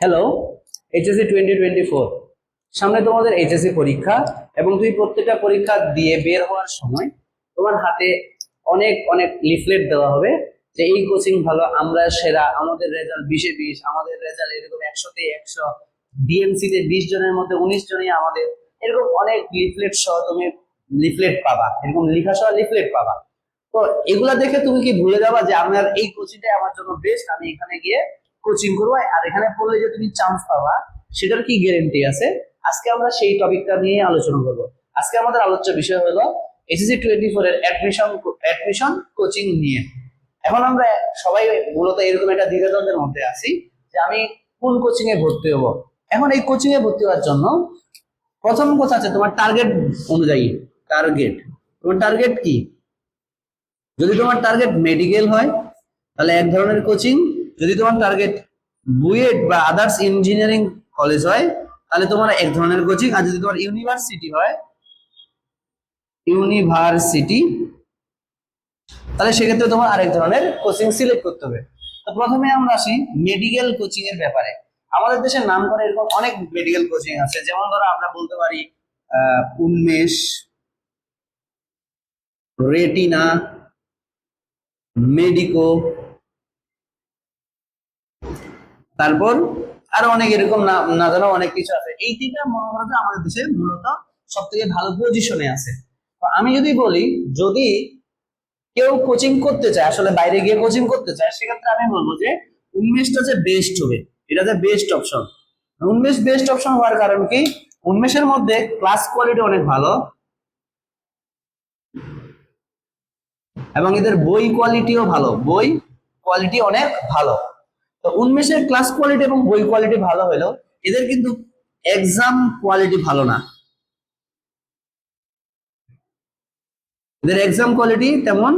Hello HSC twenty twenty four সামনে তোমাদের HSC পরীক্ষা এবং তুমি প্রত্যেকটা পরীক্ষা দিয়ে বের হওয়ার সময় তোমার হাতে অনেক অনেক লিফলেট দেওয়া হবে যে এই কোচিং ভালো, আমরা সেরা, আমাদের রেজাল্ট বিশে বিশ, আমাদের রেজাল্ট এরকম একশোতে একশো ডিএমসি তে বিশ জনের মধ্যে উনিশ জনই আমাদের। এরকম অনেক লিফলেট সহ তুমি লিফলেট পাবা, এরকম লেখা সহ লিফলেট পাবা। তো এগুলা দেখে তুমি কি ভুলে যাবা যে আমার এই কোচিংটাই আমার জন্য বেস্ট আমি এখানে গিয়ে কোচিং করব আর এখানে পড়লে যে তুমি চান্স পাবা, সেটার কি গ্যারেন্টি আছে? আজকে আমরা সেই টপিকটা নিয়ে আলোচনা করব। আজকে আমাদের আলোচ্য বিষয় হলো এসএসসি টোয়েন্টি ফোর এর অ্যাডমিশন অ্যাডমিশন কোচিং নিয়ে। এখন আমরা সবাই মূলত এরকম একটা দ্বিধাদ্বন্দ্বের মধ্যে আছি যে আমি কোন কোচিং এ ভর্তি হব। এখন এই কোচিং এ ভর্তি হওয়ার জন্য প্রথম কথা আছে তোমার টার্গেট অনুযায়ী। টার্গেট তোমার টার্গেট কি? যদি তোমার টার্গেট মেডিকেল হয়, তাহলে এক ধরনের কোচিং যদি তোমার টার্গেট বুয়েট বা আদার্স ইঞ্জিনিয়ারিং কলেজ হয়, তাহলে তোমার এক ধরনের কোচিং আর যদি তোমার ইউনিভার্সিটি হয় ইউনিভার্সিটি তাহলে সেক্ষেত্রে তোমার আরেক ধরনের কোচিং সিলেক্ট করতে হবে। তো প্রথমে আমরা আসি মেডিকেল কোচিং এর ব্যাপারে। আমাদের দেশের নাম করে এরকম অনেক মেডিকেল কোচিং আছে। যেমন ধরো আমরা বলতে পারি উন্মেষ, রেটিনা, মেডিকো তারপর আরও অনেক এরকম না না জানা, অনেক কিছু আছে। এই তিনটা করো আমাদের দেশে মূলত সব থেকে ভালো পজিশনে আছে। তো আমি যদি বলি, যদি কেউ কোচিং করতে চায়, আসলে বাইরে গিয়ে কোচিং করতে চায়, সেক্ষেত্রে আমি বলব যে উন্মেষটা যে বেস্ট হবে, এটা যে best option Unmesh best option হওয়ার কারণ কি? উন্মেষের মধ্যে ক্লাস কোয়ালিটি অনেক ভালো। এবং এদের বই কোয়ালিটিও ভালো। বই কোয়ালিটি অনেক ভালো। তো উন্মেষের ক্লাস কোয়ালিটি এবং বই কোয়ালিটি ভালো হলেও এদের কিন্তু এক্সাম কোয়ালিটি ভালো না। এদের এক্সাম কোয়ালিটি তেমন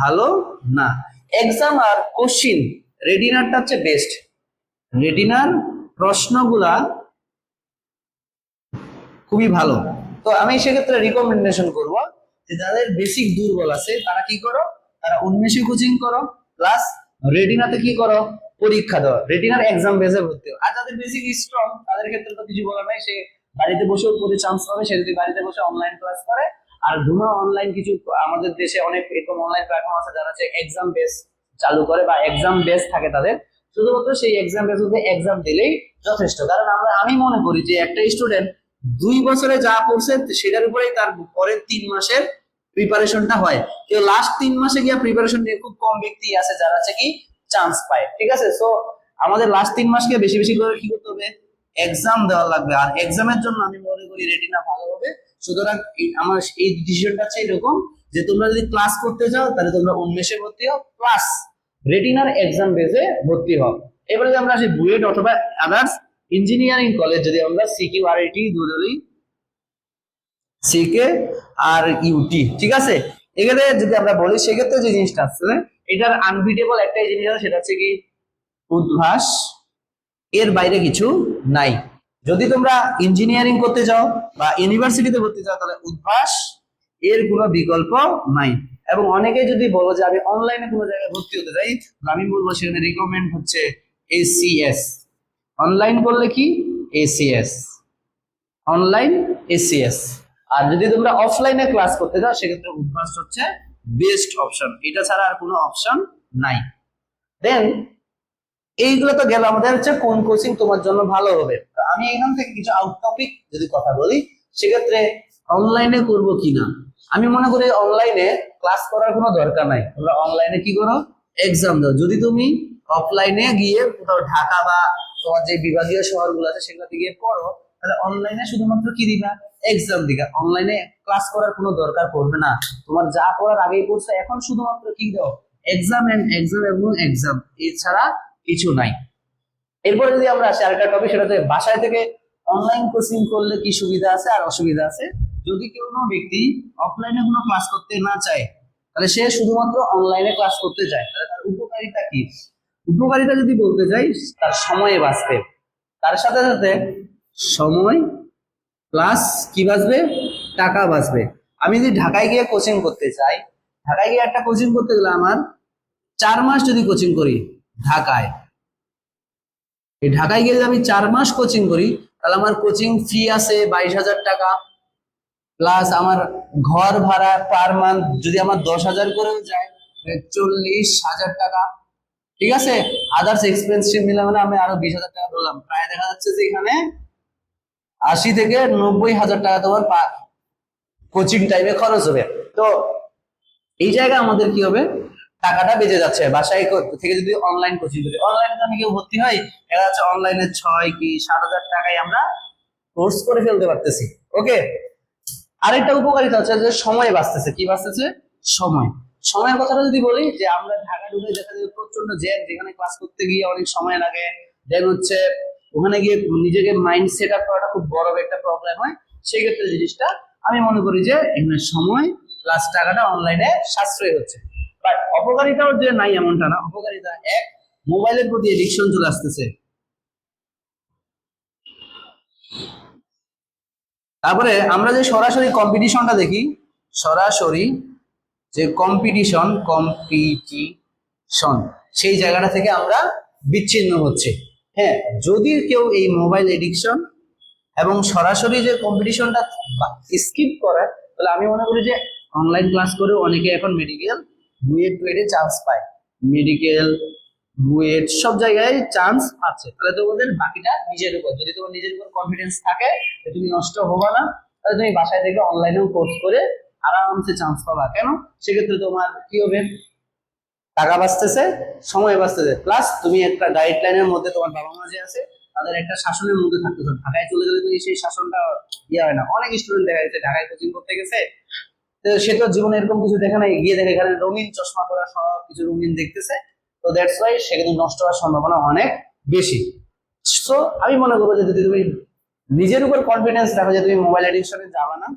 ভালো না। এক্সাম আর কোশ্চিন রেডিনারটা হচ্ছে বেস্ট রেডিনার প্রশ্নগুলা খুবই ভালো। তো আমি সেক্ষেত্রে রিকমেন্ডেশন করব যে যাদের বেসিক দুর্বল আছে, তারা কি করো? তারা উন্মেষে কোচিং করো। প্লাস রেটিনাতে কি করো? পরীক্ষা দাও। রেটিনার এক্সাম বেজে ভর্তি। আর যাদের বেসিক স্ট্রং তাদের ক্ষেত্রে তো কিছু বলার নাই। সে বাড়িতে বসেও পরে চান্স পাবে। সে যদি বাড়িতে বসে অনলাইন ক্লাস করে। আর ধুমা অনলাইন কিছু আমাদের দেশে অনেক এরকম অনলাইন প্ল্যাটফর্ম আছে যারা হচ্ছে এক্সাম বেস চালু করে বা এক্সাম বেস থাকে তাদের। শুধুমাত্র সেই এক্সাম বেস এক্সাম দিলেই যথেষ্ট। কারণ আমরা, আমি মনে করি যে একটা স্টুডেন্ট দুই বছরে যা পড়ছে, সেটার উপরেই তার পরের তিন মাসের প্রিপারেশনটা হয়। কেউ লাস্ট তিন মাসে গিয়ে প্রিপারেশন নিয়ে খুব কম ব্যক্তি আছে যারা হচ্ছে কি চান্স পায়, ঠিক আছে? সো আমাদের লাস্ট তিন মাসকে বেশি বেশি করে কি করতে হবে? এক্সাম দেওয়া লাগবে। আর এক্সামের জন্য আমি মনে করি রেটিনা ভালো হবে। সুতরাং আমার এই ডিসিশনটা হচ্ছে এরকম যে তোমরা যদি ক্লাস করতে চাও, তাহলে তোমরা উন্মেষে ভর্তি হও প্লাস রেটিনার এক্সাম বেসে ভর্তি হও। এবারে যদি আমরা আসি বুয়েট অথবা আদার্স ইঞ্জিনিয়ারিং কলেজ যদি আমরা সিকিউ আর সিকে আর ইউটি ঠিক আছে? এখানে যদি আমরা বলি, সেক্ষেত্রে যে জিনিসটা আছে এটার আনবিটেবল একটাই জিনিস আছে, সেটা হচ্ছে কি উদ্ভাস, এর বাইরে কিছু নাই। যদি তোমরা ইঞ্জিনিয়ারিং করতে চাও বা ইউনিভার্সিটিতে ভর্তি চাও, তাহলে উদ্ভাস এর কোনো বিকল্প নাই। এবং অনেকে যদি বলো যে আমি অনলাইনে কোনো জায়গায় ভর্তি হতে চাই আমি বলব সেখানে রিকমেন্ড হচ্ছে এসিএস অনলাইন করলে কি? এসিএস অনলাইন এসিএস আর যদি তোমরা অফলাইনে ক্লাস করতে চাও সেক্ষেত্রে উদ্ভাস হচ্ছে বেস্ট অপশন এটা ছাড়া আর কোনো অপশন নাই। দেন এইগুলো তো গেল আমাদের হচ্ছে কোন কোচিং তোমার জন্য ভালো হবে। আমি এখান থেকে কিছু আউট টপিক যদি কথা বলি, সেক্ষেত্রে অনলাইনে করব কিনা আমি মনে করি অনলাইনে ক্লাস করার কোনো দরকার নাই। তোমরা অনলাইনে কি করো? এক্সাম দাও। যদি তুমি অফলাইনে গিয়ে কোথাও ঢাকা বা তোমার যে বিভাগীয় শহরগুলো আছে, সেগুলোতে গিয়ে পড়ো তাহলে অনলাইনে শুধুমাত্র কি দিবা? এক্সাম দিবা। অনলাইনে ক্লাস করার কোনো দরকার পড়বে না। তোমার যা করার আগেই পড়ছো, এখন শুধুমাত্র কি দাও? এক্সাম এন্ড এক্সাম এবং এক্সাম এছাড়া কিছু নাই। এরপরে যদি আমরা আসি আরেকটা টপিক সেটা হচ্ছে বাসায় থেকে অনলাইন কোচিং করলে কি সুবিধা আছে আর অসুবিধা আছে? যদি কেউ কোনো ব্যক্তি অফলাইনে কোনো ক্লাস করতে না চায়, তাহলে সে শুধুমাত্র অনলাইনে ক্লাস করতে চায়। তাহলে তার উপকারিতা কি? উপকারিতা যদি বলতে চাই তার সময়ে বাঁচতে। তার সাথে সাথে সময় প্লাস কি বাঁচবে? টাকা বাঁচবে। আমি যদি ঢাকায় গিয়ে কোচিং করতে চাই, ঢাকায় গিয়ে একটা কোচিং করতে গেলে আমার চার মাস যদি কোচিং করি ঢাকায়, এই ঢাকায় গেলে আমি চার মাস কোচিং করি, তাহলে আমার কোচিং ফি আছে বাইশ হাজার টাকা। প্লাস আমার ঘর ভাড়া পার মান্থ যদি আমার দশ হাজার করেও যায় চল্লিশ হাজার টাকা। ঠিক আছে? আদার্স এক্সপেন্সিভ মিলে মানে আমি আরও বিশ হাজার টাকা ধরলাম। প্রায় দেখা যাচ্ছে যে এখানে আশি থেকে নব্বই হাজার টাকা তোমার কোচিং টাইমে খরচ হবে। তো এই জায়গায় আমাদের কি হবে? টাকাটা বেঁচে যাচ্ছে। বাসায় থেকে যদি অনলাইন কোচিং করি। অনলাইনে আমি কেউ ভর্তি হয়, দেখা যাচ্ছে অনলাইনে ছয় কি সাত হাজার টাকায় আমরা কোর্স করে ফেলতে পারতেছি। ওকে আরেকটা উপকারিতা হচ্ছে যে সময় বাঁচতেছে। কি বাঁচতেছে? সময়। সময়ের কথাটা যদি বলি, যে আমরা ঢাকা ঢুকে দেখা যায় প্রচণ্ড জ্যাম যেখানে ক্লাস করতে গিয়ে অনেক সময় লাগে। দেন হচ্ছে ওখানে গিয়ে নিজেকে মাইন্ড সেট আপ করাটা খুব বড় একটা প্রবলেম হয়। সেই ক্ষেত্রে জিনিসটা আমি মনে করি যে এখানে সময় প্লাস টাকাটা অনলাইনে সাশ্রয় হচ্ছে। বাট অপকারিতাও যে নাই এমনটা না। অপকারিতা এক মোবাইলের প্রতি এডিকশন চলে আসতেছে। তারপরে আমরা যে সরাসরি কম্পিটিশনটা দেখি, সরাসরি যে কম্পিটিশন কম্পিটিশন সেই জায়গাটা থেকে আমরা বিচ্ছিন্ন হচ্ছে। হ্যাঁ যদি কেউ এই মোবাইল এডিকশন এবং সরাসরি যে কম্পিটিশনটা স্কিপ করে, তাহলে আমি মনে করি যে অনলাইন ক্লাস করে অনেকে এখন মেডিকেল বুয়েট টুয়েটে চান্স পায়। মেডিকেল বুয়েট সব জায়গায় চান্স পাচ্ছে তাহলে তোমাদের বাকিটা নিজের উপর। যদি তোমার নিজের উপর কনফিডেন্স থাকে তুমি নষ্ট হবা না, তাহলে তুমি বাসায় থেকে অনলাইনেও কোর্স করে আরামসে চান্স পাবা। কেন? সেক্ষেত্রে তোমার কি হবে? টাকা বাঁচতেছে, সময় বাঁচতেছে। প্লাস তুমি একটা গাইডলাইনের মধ্যে তোমার বাবা মা যে আছে, তাদের একটা শাসনের মধ্যে থাকতেছো ঢাকায় চলে গেলে তুমি সেই শাসনটা ইয়ে হয় না। অনেক স্টুডেন্ট দেখা যাচ্ছে ঢাকায় কোচিং করতে গেছে। সে তো জীবনে এরকম কিছু দেখে নাই। গিয়ে দেখে এখানে রঙিন চশমা করা সব কিছু রঙিন দেখতেছে। তো দ্যাটস ওয়াই সে কিন্তু নষ্ট হওয়ার সম্ভাবনা অনেক বেশি। সো আমি মনে করব যে যদি তুমি নিজের উপর কনফিডেন্স রাখো যে তুমি মোবাইল এডিকশনে যাবে না,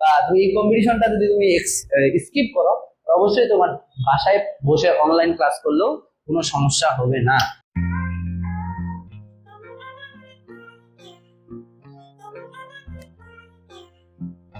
বা তুমি এই কম্পিটিশনটা যদি তুমি স্কিপ করো অবশ্যই তোমার বাসায় বসে অনলাইন ক্লাস করলেও কোনো সমস্যা হবে না।